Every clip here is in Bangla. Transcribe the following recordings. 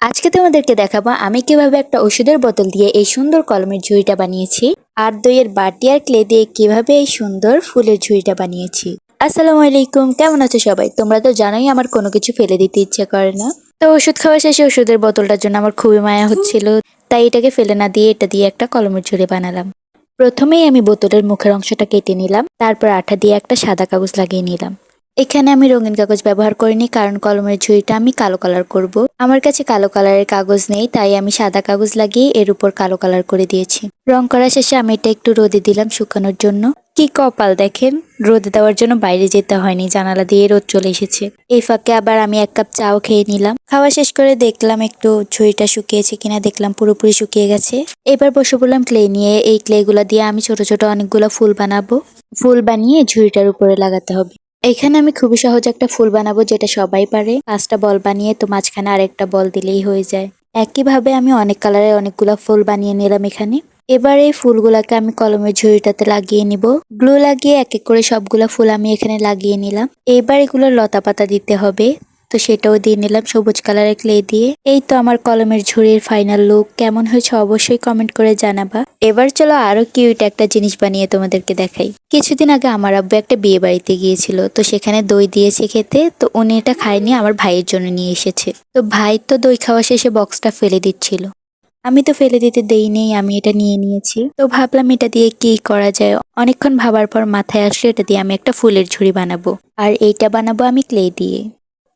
আজকে তোমাদেরকে দেখাবো আমি কীভাবে একটা ওষুধের বোতল দিয়ে এই সুন্দর কলমের ঝুড়িটা বানিয়েছি আর দইয়ের বাটি আর ক্লে দিয়ে কীভাবে এই সুন্দর ফুলের ঝুড়িটা বানিয়েছি। আসসালামু আলাইকুম, কেমন আছো সবাই? তোমরা তো জানোই আমার কোনো কিছু ফেলে দিতে ইচ্ছে করে না। তো ওষুধ খাওয়া শেষে ওষুধের বোতলটার জন্য আমার খুবই মায়া হচ্ছিল, তাই এটাকে ফেলে না দিয়ে এটা দিয়ে একটা কলমের ঝুড়ি বানালাম। প্রথমেই আমি বোতলের মুখের অংশটা কেটে নিলাম, তারপর আঠা দিয়ে একটা সাদা কাগজ লাগিয়ে নিলাম। এখানে আমি রঙিন কাগজ ব্যবহার করিনি, কারণ কলমের ঝুড়িটা আমি কালো কালার করব। আমার কাছে কালো কালারের কাগজ নেই, তাই আমি সাদা কাগজ লাগিয়ে এর উপর কালো কালার করে দিয়েছি। রং করা শেষে আমি এটা একটু রোদে দিলাম শুকানোর জন্য। কি কপাল দেখেন, রোদে দেওয়ার জন্য বাইরে যেতে হয়নি, জানালা দিয়ে রোদ চলে এসেছে। এই ফাঁকে আবার আমি এক কাপ চাও খেয়ে নিলাম। খাওয়া শেষ করে দেখলাম একটু ঝুড়িটা শুকিয়েছে কিনা, দেখলাম পুরোপুরি শুকিয়ে গেছে। এবার বসে বললাম ক্লে নিয়ে, এই ক্লে গুলা দিয়ে আমি ছোট ছোট অনেকগুলো ফুল বানাবো। ফুল বানিয়ে ঝুড়িটার উপরে লাগাতে হবে। এখানে আমি খুবই সহজ একটা ফুল বানাবো যেটা সবাই পারে। পাঁচটা বল বানিয়ে তো মাঝখানে আরেকটা বল দিলেই হয়ে যায়। একইভাবে আমি অনেক কালারের অনেকগুলো ফুল বানিয়ে নিলাম এখানে। এবার এই ফুলগুলাকে আমি কলমের ঝুড়িটাতে লাগিয়ে নিব। গ্লু লাগিয়ে এক এক করে সবগুলো ফুল আমি এখানে লাগিয়ে নিলাম। এবার এগুলো লতা পাতা দিতে হবে। তো সেটাও দিয়ে নিলাম সবুজ কালারের ক্লে দিয়ে। এই তো আমার কলমের ঝুড়ির ফাইনাল লুক কেমন হয়েছে অবশ্যই কমেন্ট করে জানাবা। এবার চলো আরও কিউট একটা জিনিস বানিয়ে তোমাদেরকে দেখাই। কিছুদিন আগে আমার আব্বু একটা বিয়ে বাড়িতে গিয়েছিল, তো সেখানে দই দিয়েছে খেতে, তো উনি এটা খায়নি, আমার ভাইয়ের জন্য নিয়ে এসেছে। তো ভাই তো দই খাওয়া শেষে বক্সটা ফেলে দিচ্ছিল। আমি তো ফেলে দিতে দেই নেই আমি এটা নিয়ে নিয়েছি। তো ভাবলাম এটা দিয়ে কি করা যায়? অনেকক্ষণ ভাবার পর মাথায় আসলে, এটা দিয়ে আমি একটা ফুলের ঝুড়ি বানাবো। আর এইটা বানাবো আমি ক্লে দিয়ে।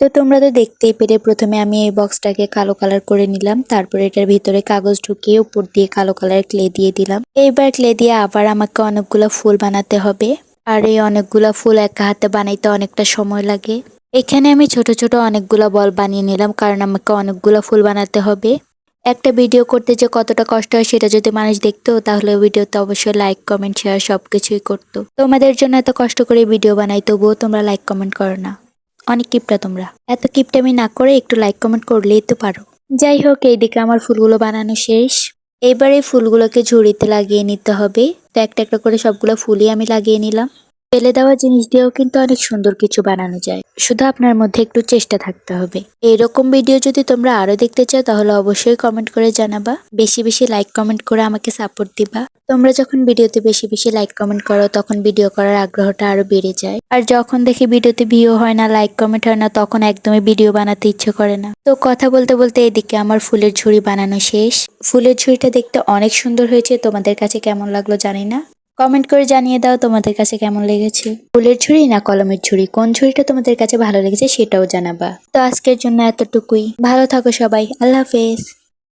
তো তোমরা তো দেখতেই পেরে প্রথমে আমি এই বক্সটাকে কালো কালার করে নিলাম, তারপরে এটার ভিতরে কাগজ ঢুকিয়ে উপর দিয়ে কালো কালার ক্লে দিয়ে দিলাম। এইবার ক্লে দিয়ে আবার আমাকে অনেকগুলো ফুল বানাতে হবে, আর এই অনেকগুলো ফুল একা হাতে বানাইতে অনেকটা সময় লাগে। এখানে আমি ছোট ছোট অনেকগুলো বল বানিয়ে নিলাম, কারণ আমাকে অনেকগুলো ফুল বানাতে হবে। একটা ভিডিও করতে যে কতটা কষ্ট হয় সেটা যদি মানুষ দেখতো, তাহলে ভিডিওতে অবশ্যই লাইক কমেন্ট শেয়ার সবকিছুই করতো। তোমাদের জন্য এত কষ্ট করে ভিডিও বানাই, তবুও তোমরা লাইক কমেন্ট করো না। অনেক কিপটা তোমরা। এত কিপটামি না করে একটু লাইক কমেন্ট করলেই তো পারো। যাই হোক, এইদিকে আমার ফুলগুলো বানানো শেষ। এবার এই ফুলগুলোকে ঝুড়িতে লাগিয়ে নিতে হবে। তো একটা একটা করে সবগুলো ফুলই আমি লাগিয়ে নিলাম। ফেলে দেওয়া জিনিস দিয়েও কিন্তু অনেক সুন্দর কিছু বানানো যায়। শুধু আপনার মধ্যে একটু চেষ্টা থাকতে হবে। এরকম ভিডিও যদি তোমরা আরও দেখতে চাও, তাহলে অবশ্যই কমেন্ট করে জানাবা। বেশি বেশি লাইক কমেন্ট করে আমাকে সাপোর্ট দিবা। তোমরা যখন ভিডিওতে বেশি বেশি লাইক কমেন্ট করো, তখন ভিডিও করার আগ্রহটা আরও বেড়ে যায়। আর যখন দেখি ভিডিওতে ভিউ হয় না লাইক কমেন্ট হয় না, তখন একদমই ভিডিও বানাতে ইচ্ছে করে না। তো কথা বলতে বলতে এদিকে আমার ফুলের ঝুড়ি বানানো শেষ। ফুলের ঝুড়িটা দেখতে অনেক সুন্দর হয়েছে। তোমাদের কাছে কেমন লাগল জানি না। কমেন্ট করে জানিয়ে দাও তোমাদের কাছে কেমন লেগেছে। ফুলের ঝুড়ি না কলমের ঝুড়ি? কোন ঝুড়িটা তোমাদের কাছে ভালো লেগেছে সেটাও জানাবা। তো আজকের জন্য এতটুকুই। ভালো থাকো সবাই। আল্লাহ হাফেজ।